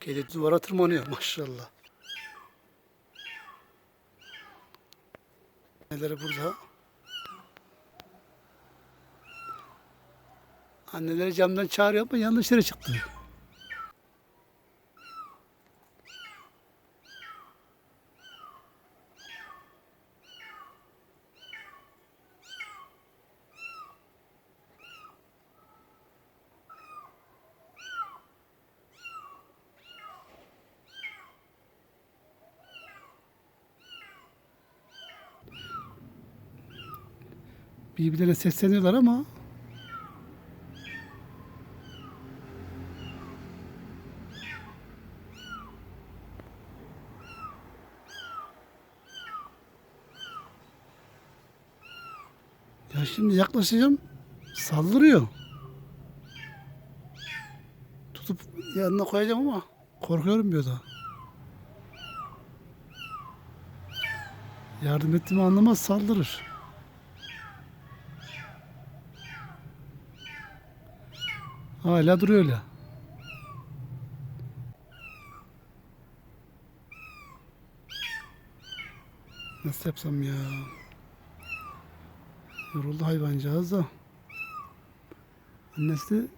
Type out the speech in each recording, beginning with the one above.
Kedi duvara tırmanıyor maşallah. Anneleri burada. Anneleri camdan çağırıyor ama yanlış yere çıktı. Birbirlerine sesleniyorlar ama Ya şimdi yaklaşacağım. Saldırıyor. Tutup yanına koyacağım ama korkuyorum bir da. Yardım ettiğimi anlamaz saldırır. Hala duruyor öyle. Nasıl yapsam ya? Yoruldu hayvancağız da. Annesi de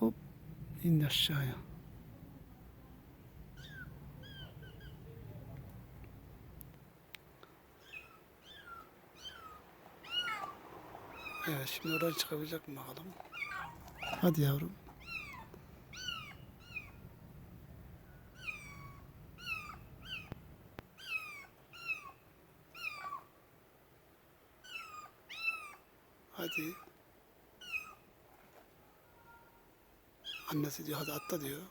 Hop indi aşağıya. Evet şimdi oradan çıkabilecek mi bakalım. Hadi yavrum. Hadi. Annesi diyor hadi atla diyor.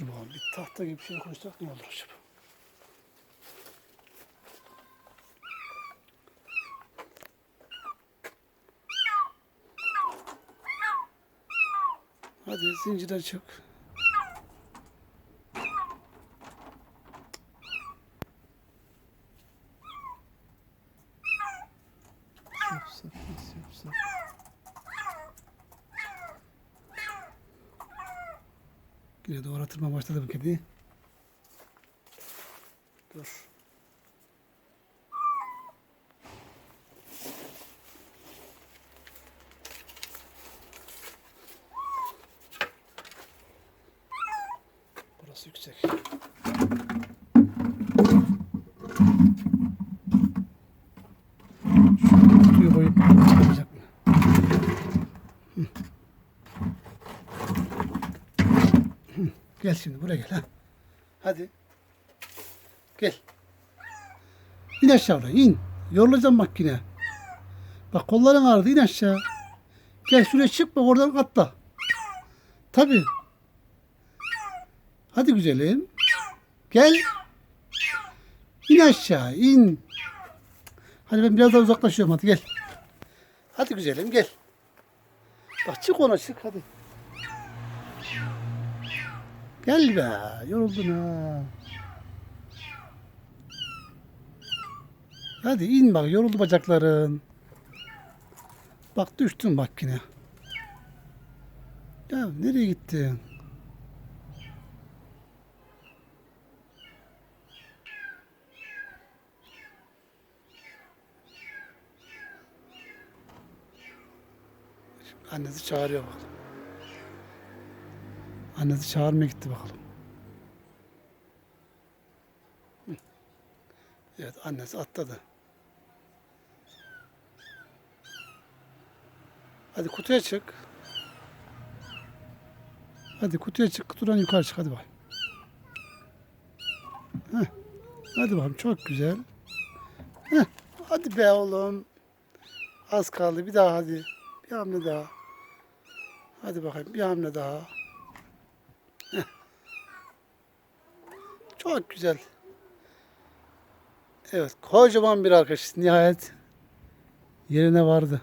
Dur bakalım bir tahta gibi bir şey koysak ne olur acaba? Hadi zincirden çık. Yapsak, nasıl yapsak? Yine doğru atırma başladı bu kedi. Dur. Burası yüksek. Gel şimdi buraya gel ha. Hadi. Gel. İn aşağı oraya in. Yorulacağım makine. Bak kolların ağrıdı in aşağı. Gel şuraya çık bak oradan atla. Tabi. Hadi güzelim. Gel. İn aşağı in. Hadi ben biraz daha uzaklaşıyorum hadi gel. Hadi güzelim gel. Bak çık ona çık hadi. Gel be, yoruldun ha. Hadi in bak, yoruldu bacakların. Bak düştün bak yine. Ya nereye gittin? Annesi çağırıyor bakalım. Annesi çağırmaya gitti bakalım. Evet annesi atladı. Hadi kutuya çık. Hadi kutuya çık. Kutudan yukarı çık. Hadi bak. Heh. Hadi bakalım çok güzel. Heh. Hadi be oğlum. Az kaldı bir daha hadi. Bir hamle daha. Hadi bakayım bir hamle daha. Çok güzel. Evet kocaman bir alkış nihayet yerine vardı.